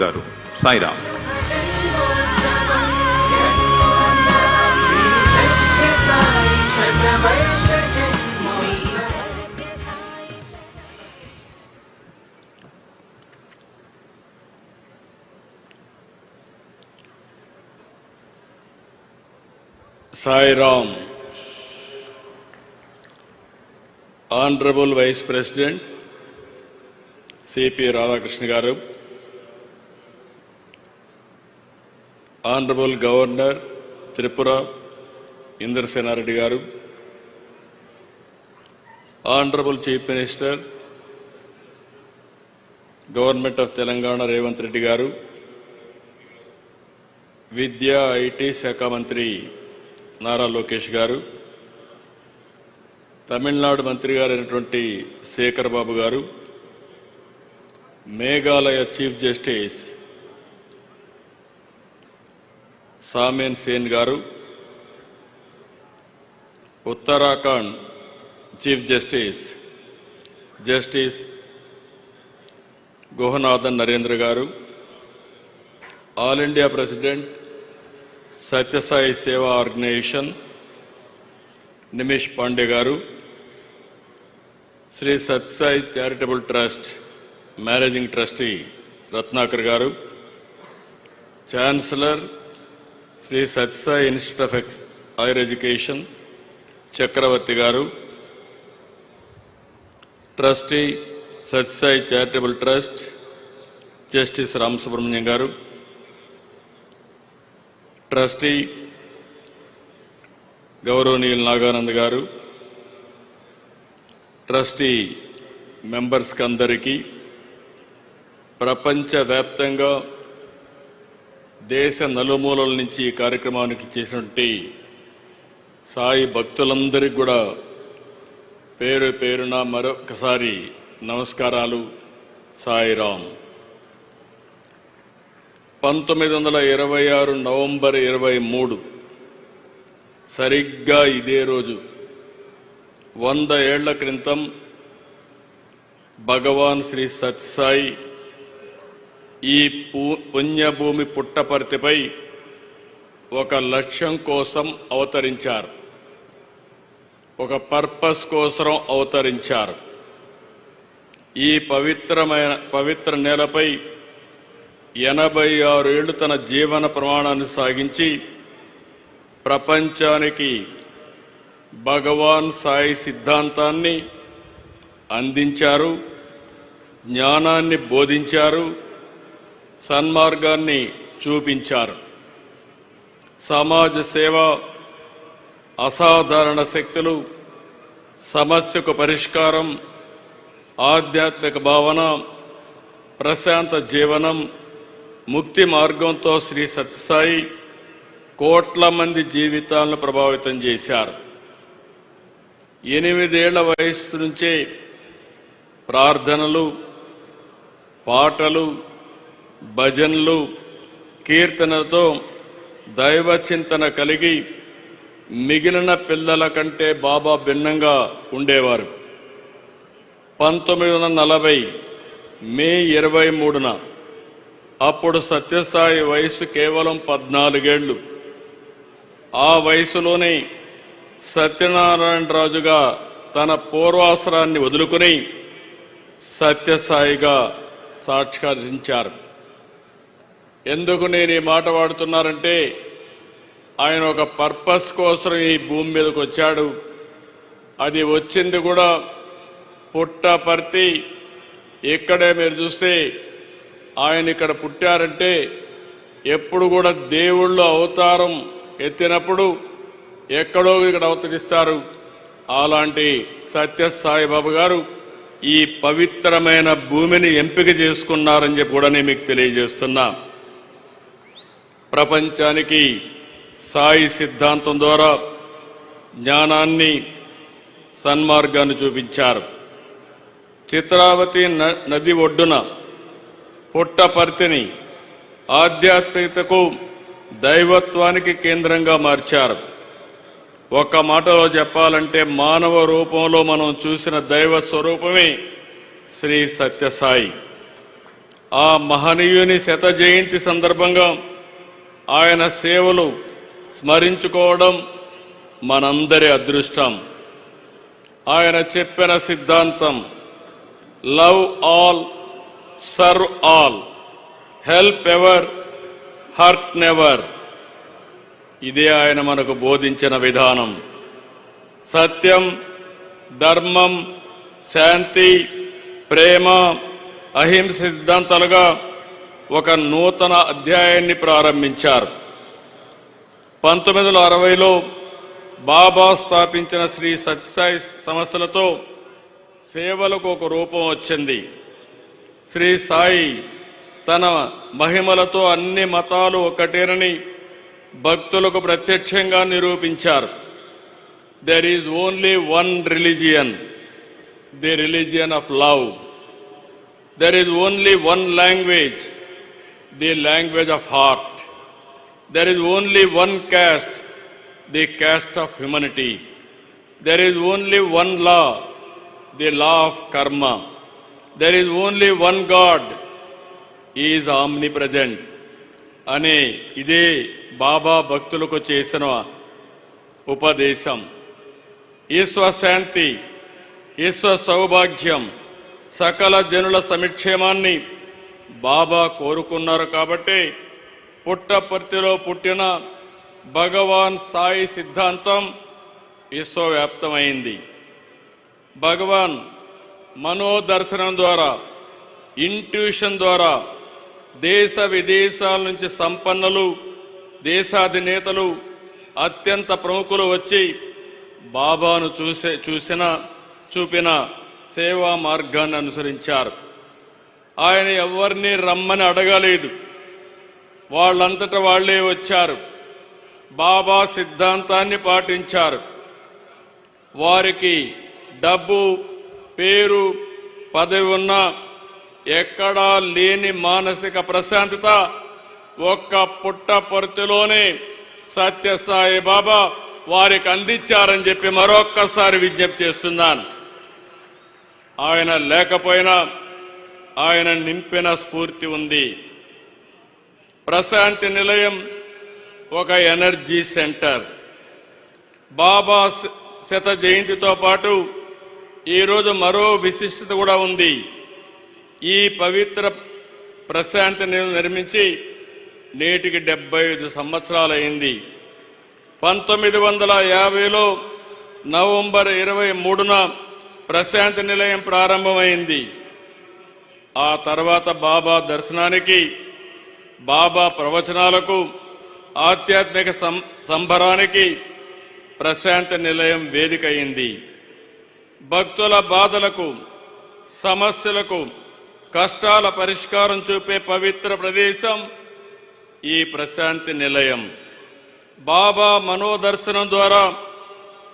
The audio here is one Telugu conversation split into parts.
గారు Sairam Sairam honourable vice president CP Radhakrishna గారు ఆనరబుల్ గవర్నర్ త్రిపుర ఇంద్రసేనారెడ్డి గారు honourable chief minister government of Telangana Revanth Reddy గారు విద్యా ఐటీ శాఖ మంత్రి నారా లోకేష్ గారు తమిళనాడు మంత్రి గారైనటువంటి శేఖర్ బాబు గారు మేఘాలయ చీఫ్ జస్టిస్ సామేన్ సేన్ గారు Uttarakhand chief justice justice Guhanathan Narendra గారు ఆల్ ఇండియా ప్రెసిడెంట్ సత్యసాయి సేవా ఆర్గనైజేషన్ నిమిష్ పాండే గారు Sri Sathya Sai charitable trust managing trustee Ratnakar గారు chancellor Sri Sathya Sai institute of ex higher education Chakravarthi గారు trustee Sathya Sai charitable trust justice Ramasubramanian గారు ట్రస్టీ గౌరవనీయులు నాగానంద్ గారు ట్రస్టీ మెంబర్స్కి అందరికీ ప్రపంచవ్యాప్తంగా దేశ నలుమూలల నుంచి ఈ కార్యక్రమానికి చేసినటువంటి సాయి భక్తులందరికీ కూడా పేరు పేరున మరొకసారి నమస్కారాలు. సాయిరామ్ పంతొమ్మిది వందల ఇరవై ఆరు నవంబర్ ఇరవై మూడు. సరిగ్గా ఇదే రోజు. వంద ఏళ్ళ క్రితం భగవాన్ శ్రీ సత్యసాయి ఈ పు- పుణ్యభూమి పుట్టపర్తిపై ఒక లక్ష్యం కోసం అవతరించారు. ఒక పర్పస్ కోసం అవతరించారు. ఈ పవిత్రమైన పవిత్ర నేలపై ఎనభై ఆరేళ్ళు తన జీవన ప్రమాణాన్ని సాగించి ప్రపంచానికి భగవాన్ సాయి సిద్ధాంతాన్ని అందించారు జ్ఞానాన్ని బోధించారు సన్మార్గాన్ని చూపించారు. సమాజ సేవ అసాధారణ శక్తులు సమస్యకు పరిష్కారం ఆధ్యాత్మిక భావన ప్రశాంత జీవనం ముక్తి మార్గంతో శ్రీ సత్యసాయి కోట్ల మంది జీవితాలను ప్రభావితం చేశారు. ఎనిమిదేళ్ళ వయస్సు నుంచే ప్రార్థనలు పాటలు భజనలు కీర్తనలతో దైవ చింతన కలిగి మిగిలిన పిల్లల కంటే బాబా భిన్నంగా ఉండేవారు. పంతొమ్మిది వందల నలభై మే ఇరవై మూడున అప్పుడు సత్యసాయి వయసు కేవలం పద్నాలుగేళ్ళు ఆ వయసులోనే సత్యనారాయణరాజుగా తన పూర్వాసరాన్ని వదులుకుని సత్యసాయిగా సాక్షాత్కరించారు. ఎందుకు నేను ఈ మాట వాడుతున్నారంటే ఆయన ఒక పర్పస్ కోసం ఈ భూమి మీదకి వచ్చాడు. అది వచ్చింది కూడా పుట్టపర్తి. ఇక్కడే మీరు చూస్తే ఆయన ఇక్కడ పుట్టారంటే ఎప్పుడు కూడా దేవుళ్ళు అవతారం ఎత్తినప్పుడు ఎక్కడో ఇక్కడ అవతరిస్తారు. అలాంటి సత్య సాయిబాబు గారు ఈ పవిత్రమైన భూమిని ఎంపిక చేసుకున్నారని చెప్పి కూడా నేను మీకు తెలియజేస్తున్నా. ప్రపంచానికి సాయి సిద్ధాంతం ద్వారా జ్ఞానాన్ని సన్మార్గాన్ని చూపించారు. చిత్రావతి న- నది ఒడ్డున పుట్టపర్తిని ఆధ్యాత్మికతకు దైవత్వానికి కేంద్రంగా మార్చారు. ఒక్క మాటలో చెప్పాలంటే మానవ రూపంలో మనం చూసిన దైవ స్వరూపమే శ్రీ సత్యసాయి. ఆ మహనీయుని శత జయంతి సందర్భంగా ఆయన సేవలు స్మరించుకోవడం మనందరి అదృష్టం. ఆయన చెప్పిన సిద్ధాంతం love all serve all help ever hurt never. ఇదే ఆయన మనకు బోధించిన విధానం. సత్యం ధర్మం శాంతి ప్రేమ అహింస సిద్ధాంతాలుగా ఒక నూతన అధ్యాయాన్ని ప్రారంభించారు. పంతొమ్మిది వందల అరవైలో బాబా స్థాపించిన శ్రీ సత్యసాయి సంస్థలతో సేవలకు ఒక రూపం వచ్చింది. శ్రీ సాయి తన మహిమలతో అన్ని మతాలు ఒకటేనని భక్తులకు ప్రత్యక్షంగా నిరూపించారు. There is only one religion the religion of love there is only one language the language of heart there is only one caste the caste of humanity there is only one law the law of karma there is only one God is omnipresent అనే ఇదే బాబా భక్తులకు చేసిన ఉపదేశం. ఈశ్వ శాంతి ఈశ్వ సౌభాగ్యం సకల జనుల సమిక్షేమాన్ని బాబా కోరుకున్నారు కాబట్టి పుట్టపర్తిలో పుట్టిన భగవాన్ సాయి సిద్ధాంతం విశ్వవ్యాప్తమైంది. భగవాన్ మనోదర్శనం ద్వారా ఇంట్యూషన్ ద్వారా దేశ విదేశాల నుంచి సంపన్నులు దేశాధినేతలు అత్యంత ప్రముఖులు వచ్చి బాబాను చూసే చూసిన చూపిన సేవా మార్గాన్ని అనుసరించారు. ఆయన ఎవరిని రమ్మని అడగలేదు. వాళ్ళంతట వాళ్ళే వచ్చారు. బాబా సిద్ధాంతాన్ని పాటించారు. వారికి డబ్బు పేరు పదవి ఉన్నా ఎక్కడా లేని మానసిక ప్రశాంతత ఒక్క పుట్ట పుట్టపర్తిలోనే సత్యసాయి బాబా వారికి అందించారని చెప్పి మరొక్కసారి విజ్ఞప్తి చేస్తున్నాను. ఆయన లేకపోయినా ఆయన నింపిన స్ఫూర్తి ఉంది. ప్రశాంతి నిలయం ఒక ఎనర్జీ సెంటర్. బాబా శత జయంతితో పాటు ఈరోజు మరో విశిష్టత కూడా ఉంది. ఈ పవిత్ర ప్రశాంతి నిలయం నిర్మించి నేటికి డెబ్బై ఐదు సంవత్సరాలైంది. పంతొమ్మిది వందల యాభైలో నవంబర్ ఇరవై మూడున ప్రశాంతి నిలయం ప్రారంభమైంది. ఆ తర్వాత బాబా దర్శనానికి బాబా ప్రవచనాలకు ఆధ్యాత్మిక సం- సంబరానికి ప్రశాంతి నిలయం వేదిక అయింది భక్తుల బాధలకు సమస్యలకు కష్టాల పరిష్కారం చూపే పవిత్ర ప్రదేశం ఈ ప్రశాంతి నిలయం. బాబా మనోదర్శనం ద్వారా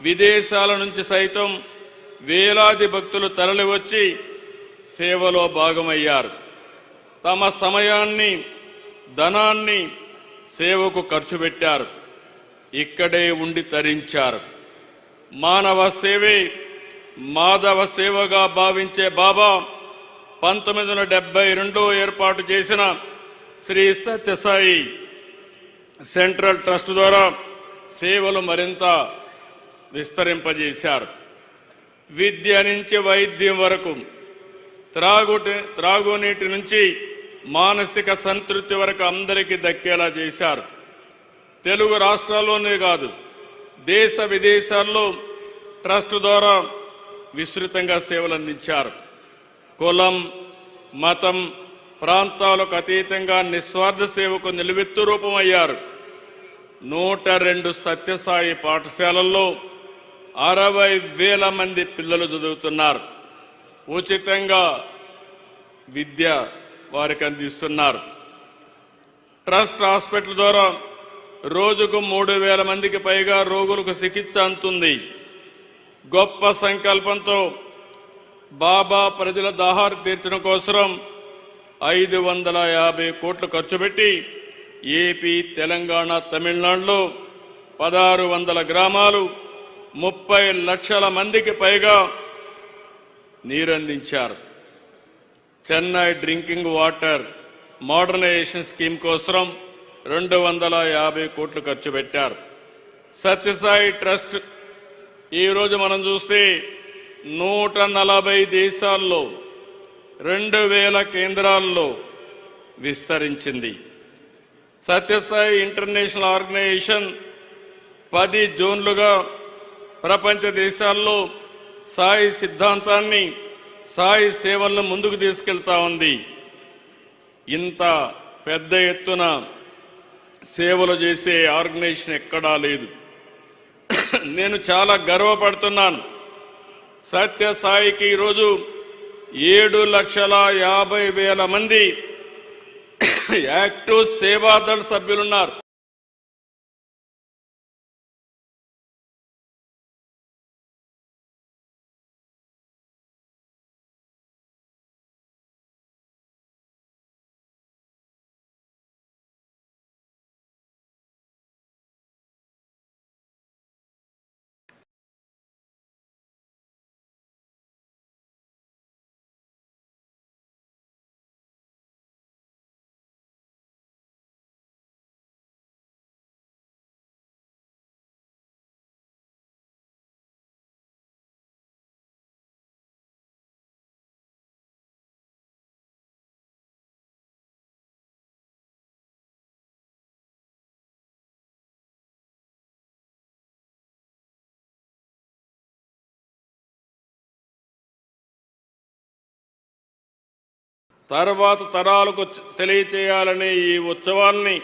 విదేశాల నుంచి సైతం వేలాది భక్తులు తరలివచ్చి సేవలో భాగమయ్యారు. తమ సమయాన్ని ధనాన్ని సేవకు ఖర్చు పెట్టారు. ఇక్కడే ఉండి తరించారు. మానవ సేవే మాధవ సేవగా భావించే బాబా పంతొమ్మిది వందల డెబ్బై రెండో ఏర్పాటు చేసిన శ్రీ సత్యసాయి సెంట్రల్ ట్రస్ట్ ద్వారా సేవలు మరింత విస్తరింపజేశారు. విద్య నుంచి వైద్యం వరకు త్రాగుటి త్రాగునీటి నుంచి మానసిక సంతృప్తి వరకు అందరికీ దక్కేలా చేశారు. తెలుగు రాష్ట్రాల్లోనే కాదు దేశ విదేశాల్లో ట్రస్ట్ ద్వారా విస్తృతంగా సేవలు అందించారు కులం మతం ప్రాంతాలకు అతీతంగా నిస్వార్థ సేవకు నిలువెత్తు రూపమయ్యారు. నూట రెండు సత్యసాయి పాఠశాలల్లో అరవై వేల మంది పిల్లలు చదువుతున్నారు. ఉచితంగా విద్య వారికి అందిస్తున్నారు. ట్రస్ట్ హాస్పిటల్ ద్వారా రోజుకు మూడు వేల మందికి పైగా రోగులకు చికిత్స అందుతుంది. గొప్ప సంకల్పంతో బాబా ప్రజల దాహారు తీర్చడం కోసం ఐదు వందల యాభై కోట్లు ఖర్చు పెట్టి ఏపీ తెలంగాణ తమిళనాడులో పదహారు వందల గ్రామాలు ముప్పై లక్షల మందికి పైగా నీరందించారు. Chennai drinking water modernisation scheme కోసం రెండు వందల యాభై కోట్లు ఖర్చు పెట్టారు. సత్యసాయి ట్రస్ట్ ఈరోజు మనం చూస్తే నూట నలభై దేశాల్లో రెండు వేల కేంద్రాల్లో విస్తరించింది. సత్యసాయి ఇంటర్నేషనల్ ఆర్గనైజేషన్ పది జోన్లుగా ప్రపంచ దేశాల్లో సాయి సిద్ధాంతాన్ని సాయి సేవలను ముందుకు తీసుకెళ్తా ఉంది. ఇంత పెద్ద ఎత్తున సేవలు చేసే ఆర్గనైజేషన్ ఎక్కడా లేదు. నేను చాలా గర్వపడుతున్నాను. సత్య సాయికి ఈరోజు ఏడు లక్షల యాభై వేల మంది యాక్టివ్ సేవాదళ సభ్యులున్నారు. తర్వాత తరాలకు తెలియచేయాలనే ఈ ఉత్సవాల్ని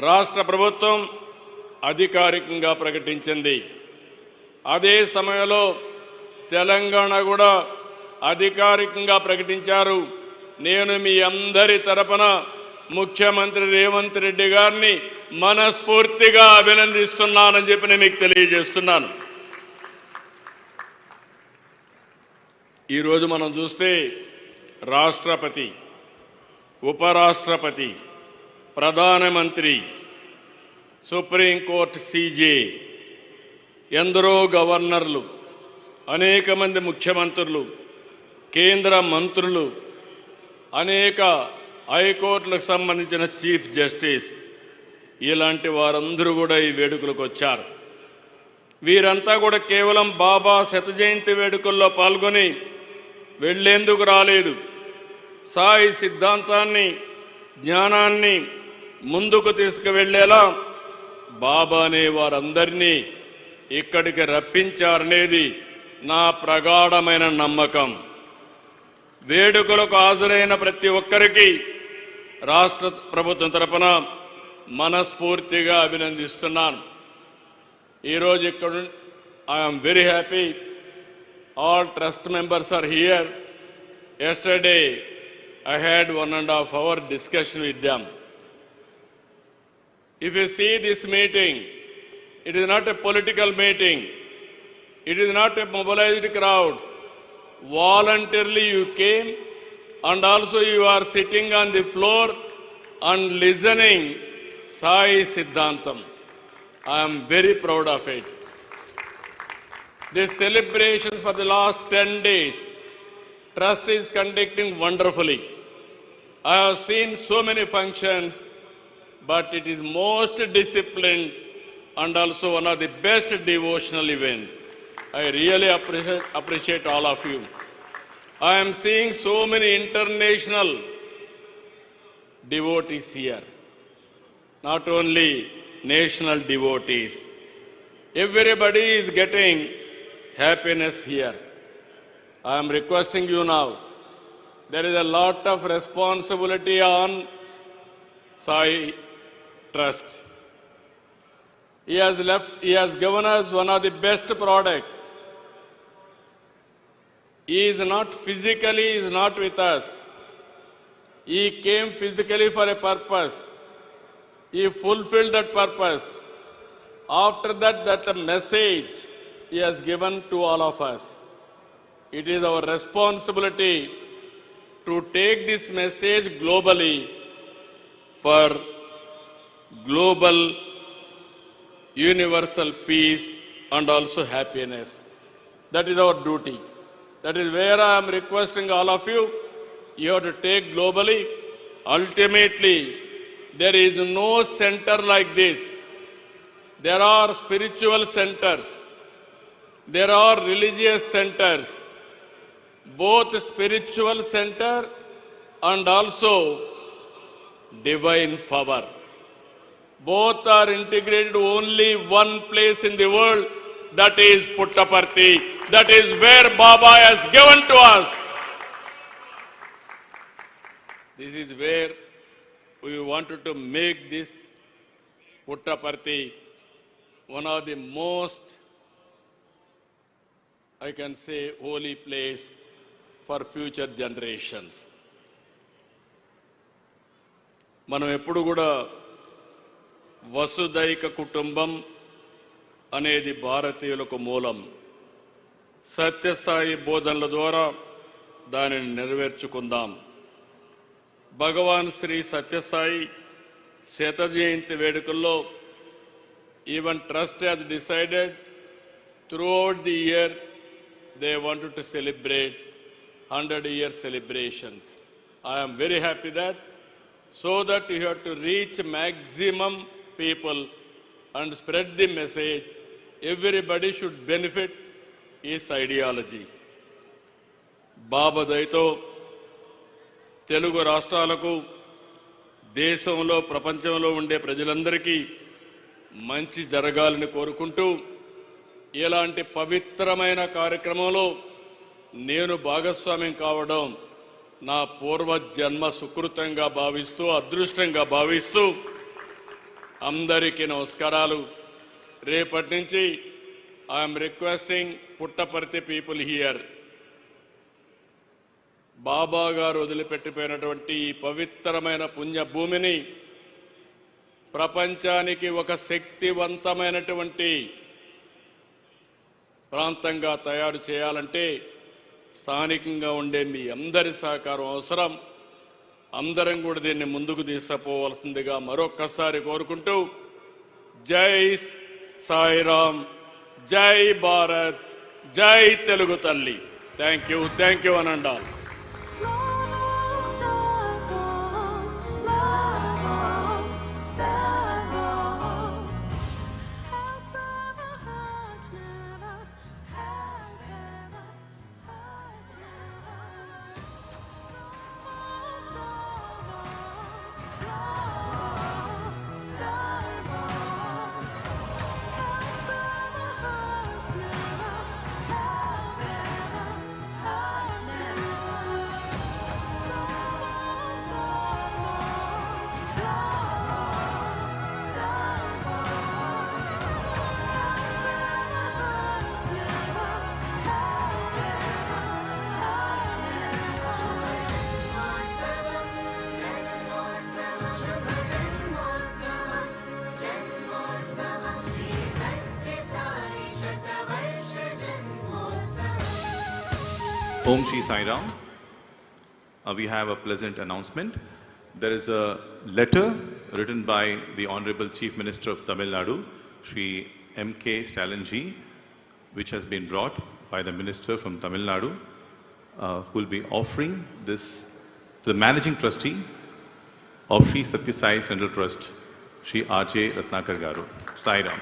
రాష్ట్ర ప్రభుత్వం అధికారికంగా ప్రకటించింది. అదే సమయంలో తెలంగాణ కూడా అధికారికంగా ప్రకటించారు. నేను మీ అందరి తరపున ముఖ్యమంత్రి రేవంత్ రెడ్డి గారిని మనస్ఫూర్తిగా అభినందిస్తున్నానని చెప్పి నేను మీకు తెలియజేస్తున్నాను. ఈరోజు మనం చూస్తే రాష్ట్రపతి ఉపరాష్ట్రపతి ప్రధానమంత్రి సుప్రీంకోర్టు సీజే ఎందరో గవర్నర్లు అనేక మంది ముఖ్యమంత్రులు కేంద్ర మంత్రులు అనేక హైకోర్టులకు సంబంధించిన చీఫ్ జస్టిస్ ఇలాంటి వారందరూ కూడా ఈ వేడుకలకు వచ్చారు. వీరంతా కూడా కేవలం బాబా శత జయంతి వేడుకల్లో పాల్గొని వెళ్ళేందుకు రాలేదు. సాయి సిద్ధాంతాన్ని జ్ఞానాన్ని ముందుకు తీసుకువెళ్ళేలా బాబా అనే వారందరినీ ఇక్కడికి రప్పించారనేది నా ప్రగాఢమైన నమ్మకం. వేడుకలకు హాజరైన ప్రతి ఒక్కరికి రాష్ట్ర ప్రభుత్వం తరపున మనస్ఫూర్తిగా అభినందిస్తున్నాను. ఈరోజు ఇక్కడ I'm very happy. All trust members are here. Yesterday I had one and a half hour discussion with them. If you see this meeting, it is not a political meeting. It is not a mobilized crowd. Voluntarily you came and also you are sitting on the floor and listening Sai Siddhantam. I am very proud of it. The celebrations for the last 10 days, Trust is conducting wonderfully. I have seen so many functions, but it is most disciplined and also one of the best devotional event. I really appreciate, appreciate all of you. I am seeing so many international devotees here, not only national devotees. Everybody is getting happiness here. I am requesting you now. There is a lot of responsibility on Sai Trust. He has left, he has given us one of the best product. He is not physically, he is not with us. He came physically for a purpose. He fulfilled that purpose. After that, that message he has given to all of us. It is our responsibility to take this message globally for global universal peace and also happiness. That is our duty. That is where I am requesting all of you you have to take globally. Ultimately, there is no center like this. There are spiritual centers. There are religious centers. Both spiritual center and also divine power. Both are integrated only one place in the world, that is Puttaparthi. That is where Baba has given to us. This is where we wanted to make this Puttaparthi one of the most, I can say, holy place for future generations. మనం ఎప్పుడు కూడా వసుదైక కుటుంబం అనేది భారతీయులకు మూలం. సత్యసాయి బోధనల ద్వారా దానిని నెరవేర్చుకుందాం. భగవాన్ శ్రీ సత్యసాయి శత జయంతి వేడుకల్లో even trust has decided throughout the year they want to celebrate 100 year celebrations. I am very happy that so that you have to reach maximum people and spread the message everybody should benefit this ideology బాబదయతో తెలుగు రాష్ట్రాలకు దేశంలో ప్రపంచంలో ఉండే ప్రజలందరికీ మంచి జరగాలని కోరుకుంటూ ఇలాంటి పవిత్రమైన కార్యక్రమంలో నేను భాగస్వామ్యం కావడం నా పూర్వజన్మ సుకృతంగా భావిస్తూ అదృష్టంగా భావిస్తూ అందరికీ నమస్కారాలు. రేపటి నుంచి I'm requesting Puttaparthi people here. Baba గారు వదిలిపెట్టిపోయినటువంటి ఈ పవిత్రమైన పుణ్య భూమిని ప్రపంచానికి ఒక శక్తివంతమైనటువంటి ప్రాంతంగా తయారు చేయాలంటే స్థానికంగా ఉండే మీ అందరి సహకారం అవసరం. అందరం కూడా దీన్ని ముందుకు తీసుకుపోవలసిందిగా మరొక్కసారి కోరుకుంటూ జై సాయిరామ్ జై భారత్ జై తెలుగు తల్లి. థ్యాంక్ యూ థ్యాంక్ యూ అనండాలి Om Shri Sai Ram. Uh, we have a pleasant announcement. There is a letter written by the Honorable Chief Minister of Tamil Nadu, Shri M.K. Stalinji, which has been brought by the Minister from Tamil Nadu, uh, who will be offering this to the Managing Trustee of Shri Satya Sai Central Trust, Shri R.J. Ratnakar Garu. Sai Ram.